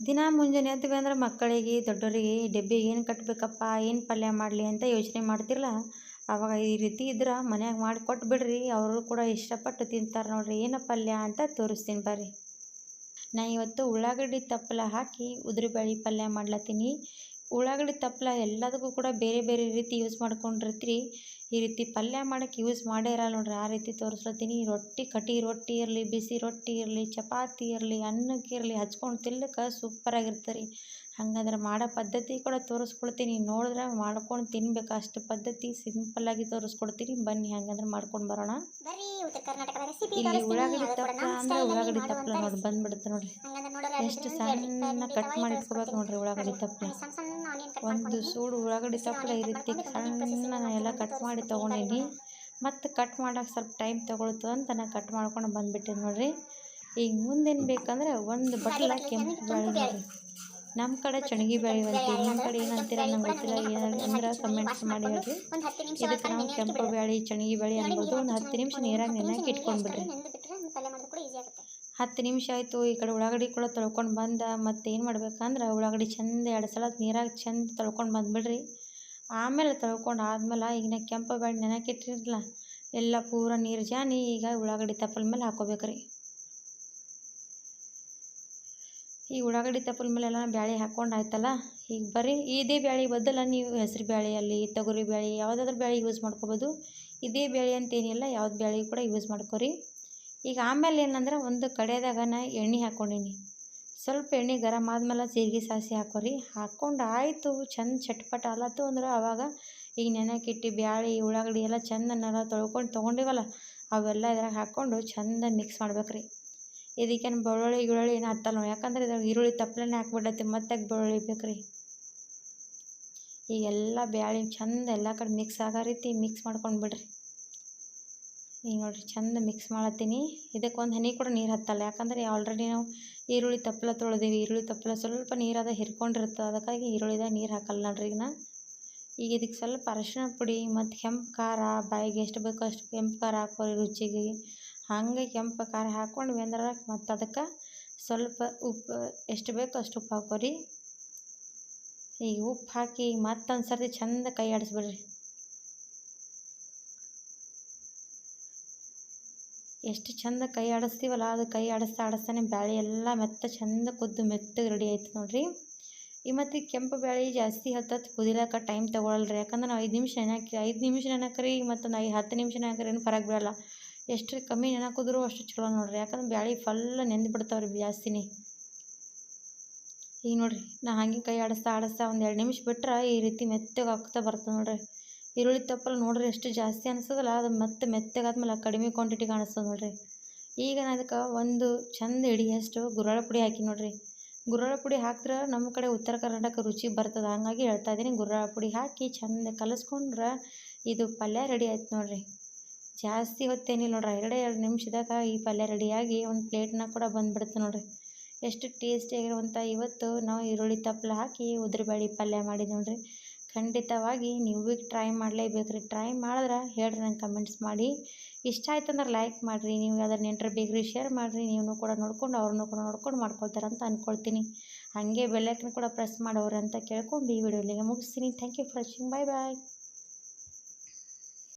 ದಿನ ಮುಂಜಾನೆ ಎದ್ವಿ ಅಂದ್ರೆ ಮಕ್ಕಳಿಗೆ ದೊಡ್ಡವರಿಗೆ ಡಬ್ಬಿಗೆ ಏನು ಕಟ್ಟಬೇಕಪ್ಪ ಏನು ಪಲ್ಯ ಮಾಡಲಿ? ಅಂತ ಯೋಚನೆ ಮಾಡ್ತಿರಲ್ಲ ಆವಾಗ ಈ ರೀತಿ ಇದ್ರೆ ಮನ್ಯಾಗ ಮಾಡಿ ಕೊಟ್ಟು ಬಿಡ್ರಿ, ಅವರು ಕೂಡ ಇಷ್ಟಪಟ್ಟು ತಿಂತಾರೆ ನೋಡ್ರಿ, ಏನು ಪಲ್ಯ? ಅಂತ ತೋರಿಸ್ತೀನಿ ಬರ್ರಿ. ನಾ ಇವತ್ತು ಉಳ್ಳಾಗಡ್ಡಿ ತಪ್ಪಲ ಹಾಕಿ ಉದ್ರಿಬೇಳೆ ಪಲ್ಯ ಮಾಡ್ಲತ್ತೀನಿ. ಉಳ್ಳಾಗಡ್ಡಿ ತಪ್ಪಲ ಎಲ್ಲದಕ್ಕೂ ಕೂಡ ಬೇರೆ ಬೇರೆ ರೀತಿ ಯೂಸ್ ಮಾಡ್ಕೊಂಡಿರ್ತೀರಿ. ಈ ರೀತಿ ಪಲ್ಯ ಮಾಡೋಕ್ಕೆ ಯೂಸ್ ಮಾಡೇ ಇರಲ್ಲ ನೋಡ್ರಿ. ಆ ರೀತಿ ತೋರಿಸ್ಲತ್ತೀನಿ. ರೊಟ್ಟಿ ಕಟಿ ರೊಟ್ಟಿ ಇರಲಿ ಬಿಸಿ ರೊಟ್ಟಿ ಇರಲಿ ಚಪಾತಿ ಇರಲಿ ಅನ್ನಕ್ಕೆ ಇರಲಿ ಹಚ್ಕೊಂಡು ತಿನ್ಲಿಕ್ಕೆ ಸೂಪರಾಗಿರ್ತಾರೆ ರೀ. ಹಂಗಂದ್ರೆ ಮಾಡೋ ಪದ್ಧತಿ ಕೂಡ ತೋರಿಸ್ಕೊಳ್ತೀನಿ ನೋಡಿದ್ರೆ ಮಾಡ್ಕೊಂಡು ತಿನ್ಬೇಕು. ಅಷ್ಟು ಪದ್ಧತಿ ಸಿಂಪಲ್ಲಾಗಿ ತೋರಿಸ್ಕೊಡ್ತೀನಿ. ಬನ್ನಿ ಹಂಗಂದ್ರೆ ಮಾಡ್ಕೊಂಡು ಬರೋಣ. ಇಲ್ಲಿ ಉಳ್ಳಾಗಡ್ಡಿ ತಪ್ಪಲ ಅಂದ್ರೆ ಉಳ್ಳಾಗಡ್ಡಿ ತಪ್ಪಲ ನೋಡಿ ಬಂದ್ಬಿಡುತ್ತೆ ನೋಡ್ರಿ. ಎಷ್ಟು ಸಣ್ಣ ಕಟ್ ಮಾಡಿ ಇಟ್ಕೋಬೇಕು ನೋಡ್ರಿ ಉಳ್ಳಾಗಡ್ಡಿ ತಪ್ಪಲ ಒಂದು ಸೂಡು ಉಳ್ಳಾಗಡ್ಡಿ ಸಪ್ಪಳ ಈ ರೀತಿ ಸಣ್ಣ ಎಲ್ಲ ಕಟ್ ಮಾಡಿ ತೊಗೊಂಡೀನಿ. ಮತ್ತು ಕಟ್ ಮಾಡೋಕೆ ಸ್ವಲ್ಪ ಟೈಮ್ ತೊಗೊಳ್ತು ಅಂತ ನಾನು ಕಟ್ ಮಾಡ್ಕೊಂಡು ಬಂದುಬಿಟ್ಟೆ ನೋಡಿರಿ. ಈಗ ಮುಂದೇನು ಬೇಕಂದ್ರೆ ಒಂದು ಬಟ್ಲ ಕೆಂಪು ಬೇಳೆ ನಮ್ಮ ಕಡೆ ಚಣಗಿ ಬೇಳೆ ಬರ್ತೀವಿ ನಮ್ಮ ಕಡೆ ಏನಂತೀರ ನಂಗೆ ಗೊತ್ತಿಲ್ಲ ಏನಾದ್ರು ಅಂದ್ರೆ ಕಮೆಂಟ್ಸ್ ಮಾಡಿ ಹೇಳ್ರಿ. ಇದಕ್ಕೆ ನಾವು ಕೆಂಪು ಬೇಳೆ ಚಣಗಿ ಬೇಳೆ ಅನ್ಬೋದು ಒಂದು ಹತ್ತು ನಿಮಿಷ ನೀರಾಗ ನೆನಕ್ಕೆ ಇಟ್ಕೊಂಡ್ಬಿಡ್ರಿ ನೆಂದು ಬಿಟ್ರೆ ಪಲ್ಯ ಮಾಡೋದು ಕೂಡ ಈಸಿ ಆಗುತ್ತೆ ಹತ್ತು ನಿಮಿಷ ಆಯಿತು, ಈ ಕಡೆ ಉಳ್ಳಾಗಡ್ಡಿ ಕೂಡ ತೊಳ್ಕೊಂಡು ಬಂದ, ಮತ್ತು ಏನು ಮಾಡ್ಬೇಕಂದ್ರೆ ಉಳ್ಳಾಗಡ್ಡಿ ಚಂದ ಎರಡು ಸಲ ನೀರಾಗ ಚಂದ ತೊಳ್ಕೊಂಡು ಬಂದುಬಿಡ್ರಿ. ಆಮೇಲೆ ತೊಳ್ಕೊಂಡು ಆದ್ಮೇಲೆ ಈಗ ನಾ ಕೆಂಪು ಬೇಳೆ ನೆನಕಿಟ್ಟಿರಲ್ಲ ಎಲ್ಲ ಪೂರ ನೀರು ಜಾನಿ, ಈಗ ಉಳ್ಳಾಗಡ್ಡಿ ತಪ್ಪಲ ಮೇಲೆ ಹಾಕೋಬೇಕ್ರಿ. ಈ ಉಳ್ಳಾಗಡ್ಡಿ ತಪ್ಪಲ ಮೇಲೆ ಎಲ್ಲ ಬ್ಯಾಳೆ ಹಾಕ್ಕೊಂಡು ಆಯ್ತಲ್ಲ, ಈಗ ಬರೀ ಇದೇ ಬ್ಯಾಳೆ ಬದಲ ನೀವು ಹೆಸ್ರು ಬ್ಯಾಳೆ ಅಲ್ಲಿ, ತೊಗರಿ ಬ್ಯಾಳೆ, ಯಾವುದಾದ್ರೂ ಬ್ಯಾಳೆ ಯೂಸ್ ಮಾಡ್ಕೊಬೋದು. ಇದೇ ಬ್ಯಾಳೆ ಅಂತೇನಿಲ್ಲ, ಯಾವ್ದು ಬ್ಯಾಳೆ ಕೂಡ ಯೂಸ್ ಮಾಡ್ಕೊರಿ. ಈಗ ಆಮೇಲೆ ಏನಂದ್ರೆ ಒಂದು ಕಡೆದಾಗ ನಾ ಎಣ್ಣೆ ಹಾಕ್ಕೊಂಡೀನಿ ಸ್ವಲ್ಪ ಎಣ್ಣೆ ಗರಮ್ ಆದ್ಮೇಲೆ ಜೀರಿಗೆ ಸಾಸಿ ಹಾಕೋರಿ. ಹಾಕ್ಕೊಂಡು ಆಯಿತು, ಚಂದ ಚಟ್ಪಟ. ಅಲತ್ತು ಅಂದ್ರೆ ಅವಾಗ ಈಗ ನೆನೆಕಿಟ್ಟು, ಬ್ಯಾಳಿ, ಉಳ್ಳಾಗಡ್ಡಿ ಎಲ್ಲ ಚಂದನೆಲ್ಲ ತೊಳ್ಕೊಂಡು ತೊಗೊಂಡಿವಲ್ಲ, ಅವೆಲ್ಲ ಇದ್ರಾಗ ಹಾಕ್ಕೊಂಡು ಚಂದ ಮಿಕ್ಸ್ ಮಾಡ್ಬೇಕು ರೀ ಇದಕ್ಕೇನು ಬೆಳ್ಳುಳ್ಳಿ, ಈರುಳ್ಳಿ ಏನು ಹತ್ತಲ್ಲ ನೋಡಿ. ಯಾಕಂದ್ರೆ ಇದ್ರಾಗ ಈರುಳ್ಳಿ ತಪ್ಪಲೇ ಹಾಕ್ಬಿಡತ್ತೆ ಮತ್ತೆ ಬೆಳ್ಳುಳ್ಳಿ ಬೇಕ್ರಿ. ಈಗೆಲ್ಲ ಬ್ಯಾಳಿ ಚಂದ ಎಲ್ಲ ಕಡೆ ಮಿಕ್ಸ್ ಆಗೋ ರೀತಿ ಮಿಕ್ಸ್ ಮಾಡ್ಕೊಂಡು ಬಿಡ್ರಿ. ಈಗ ನೋಡಿರಿ ಚಂದ ಮಿಕ್ಸ್ ಮಾಡತ್ತೀನಿ. ಇದಕ್ಕೆ ಒಂದು ಹನಿ ಕೂಡ ನೀರು ಹತ್ತಲ್ಲ. ಯಾಕಂದರೆ ಆಲ್ರೆಡಿ ನಾವು ಈರುಳ್ಳಿ ತಪ್ಪಲ ತೊಳೆದೀವಿ. ಈರುಳ್ಳಿ ತಪ್ಪಲ ಸ್ವಲ್ಪ ನೀರಾದ ಹಿರ್ಕೊಂಡಿರ್ತದೆ. ಅದಕ್ಕಾಗಿ ಈರುಳ್ಳಿದ ನೀರು ಹಾಕಲ್ಲ ನೋಡ್ರಿ ಈಗ ಈಗ ಇದಕ್ಕೆ ಸ್ವಲ್ಪ ಅರಶಿನ ಪುಡಿ ಮತ್ತು ಕೆಂಪು ಖಾರ, ಬಾಯಿಗೆ ಎಷ್ಟು ಬೇಕೋ ಅಷ್ಟು ಕೆಂಪು ಖಾರ ಹಾಕೋರಿ ರುಚಿಗೆ. ಹಂಗೆ ಕೆಂಪು ಖಾರ ಹಾಕ್ಕೊಂಡು ಬೆಂದ್ರ ಮತ್ತು ಅದಕ್ಕೆ ಸ್ವಲ್ಪ ಉಪ್ಪು ಎಷ್ಟು ಬೇಕೋ ಅಷ್ಟು ಉಪ್ಪು ಹಾಕೋರಿ. ಈಗ ಉಪ್ಪು ಹಾಕಿ ಮತ್ತೊಂದು ಸರ್ತಿ ಚಂದ ಕೈ ಆಡಿಸ್ಬಿಡ್ರಿ. ಎಷ್ಟು ಚಂದ ಕೈ ಆಡಿಸ್ತೀವಲ್ಲ, ಅದು ಕೈ ಆಡಿಸ್ತಾ ಆಡಿಸ್ತಾನೆ ಬ್ಯಾಳಿ ಎಲ್ಲ ಮೆತ್ತ ಚಂದ ಕುದ್ದು ಮೆತ್ತಗೆ ರೆಡಿ ಆಯ್ತು ನೋಡ್ರಿ. ಈ ಮತ್ತು ಕೆಂಪು ಬ್ಯಾಳೆ ಜಾಸ್ತಿ ಹತ್ತತ್ತು ಕುದಿಲಾಕ ಟೈಮ್ ತೊಗೊಳಲ್ರಿ. ಯಾಕಂದ್ರೆ ನಾವು ಐದು ನಿಮಿಷ ನೆನಾಕಿ, ಐದು ನಿಮಿಷ ನೆನಕ್ರಿ ಮತ್ತೊಂದು ಐದು ಹತ್ತು ನಿಮಿಷ ನೆನಕ್ರಿ ಏನು ಫರಕ್ ಬೀಳಲ್ಲ ಎಷ್ಟು ಕಮ್ಮಿ ನೆನಕಿದ್ರು ಅಷ್ಟು ಚಲೋ ನೋಡ್ರಿ. ಯಾಕಂದ್ರೆ ಬ್ಯಾಳೆ ಫಲ್ ನೆಂದು ಬಿಡ್ತಾವ್ರಿ ಜಾಸ್ತಿನೇ. ಈಗ ನೋಡ್ರಿ, ನಾ ಹಾಗೆ ಕೈ ಆಡಿಸ್ತಾ ಆಡಿಸ್ತಾ ಒಂದು ಎರಡು ನಿಮಿಷ ಬಿಟ್ರೆ ಈ ರೀತಿ ಮೆತ್ತಗೆ ಹಾಕ್ತಾ ಬರ್ತದೆ ನೋಡ್ರಿ. ಈರುಳ್ಳಿ ತಪ್ಪಲು ನೋಡ್ರಿ ಎಷ್ಟು ಜಾಸ್ತಿ ಅನಿಸ್ತದಲ್ಲ ಅದು ಮತ್ತೆ ಮೆತ್ತಗಾದ್ಮೇಲೆ ಕಡಿಮೆ ಕ್ವಾಂಟಿಟಿ ಕಾಣಿಸ್ತದೆ ನೋಡ್ರಿ. ಈಗ ನಾನು ಅದಕ್ಕೆ ಒಂದು ಚಂದ ಹಿಡಿಯಷ್ಟು ಗುರಾಳ ಪುಡಿ ಹಾಕಿ ನೋಡ್ರಿ. ಗುರಾಳ ಪುಡಿ ಹಾಕಿದ್ರೆ ನಮ್ಮ ಕಡೆ ಉತ್ತರ ಕರ್ನಾಟಕ ರುಚಿ ಬರ್ತದೆ, ಹಾಗಾಗಿ ಹೇಳ್ತಾ ಇದ್ದೀನಿ ಗುರಾಳ ಪುಡಿ ಹಾಕಿ ಚಂದ ಕಲಸ್ಕೊಂಡ್ರೆ ಇದು ಪಲ್ಯ ರೆಡಿ ಆಯ್ತು ನೋಡ್ರಿ. ಜಾಸ್ತಿ ಹೊತ್ತೇನಿಲ್ಲ ನೋಡ್ರಿ, ಎರಡೇ, ಎರಡು ನಿಮಿಷದಾಗ ಈ ಪಲ್ಯ ರೆಡಿಯಾಗಿ ಒಂದು ಪ್ಲೇಟ್ನಾಗ ಕೂಡ ಬಂದುಬಿಡುತ್ತೆ ನೋಡ್ರಿ. ಎಷ್ಟು ಟೇಸ್ಟಿಯಾಗಿರುವಂಥ ಇವತ್ತು ನಾವು ಈರುಳ್ಳಿ ತಪ್ಪಲ ಹಾಕಿ ಉದ್ರಿಬೇಳೆ ಪಲ್ಯ ಮಾಡಿದ್ದು ನೋಡ್ರಿ. ಖಂಡಿತವಾಗಿ ನೀವು ಭೀ ಟ್ರೈ ಮಾಡಲೇಬೇಕು ರೀ ಟ್ರೈ ಮಾಡಿದ್ರೆ ಹೇಳ್ರಿ ನಂಗೆ ಕಮೆಂಟ್ಸ್ ಮಾಡಿ. ಇಷ್ಟ ಆಯ್ತು ಅಂದ್ರೆ ಲೈಕ್ ಮಾಡಿರಿ. ನೀವು ಯಾವ್ದಾರು ನೆಂಟ್ರು ಬೇಕ್ರಿ ಶೇರ್ ಮಾಡಿರಿ. ನೀವು ಕೂಡ ನೋಡ್ಕೊಂಡು ಅವ್ರನ್ನೂ ಕೂಡ ನೋಡ್ಕೊಂಡು ಮಾಡ್ಕೊಳ್ತಾರೆ ಅಂತ ಅಂದ್ಕೊಳ್ತೀನಿ ಹಾಗೆ ಬೆಲ್ಲೈಕನ್ ಕೂಡ ಪ್ರೆಸ್ ಮಾಡೋರು ಅಂತ ಕೇಳ್ಕೊಂಡು ಈ ವಿಡಿಯೋ ಇಲ್ಲಿಗೆ ಮುಗಿಸ್ತೀನಿ. Thank you for watching bye bye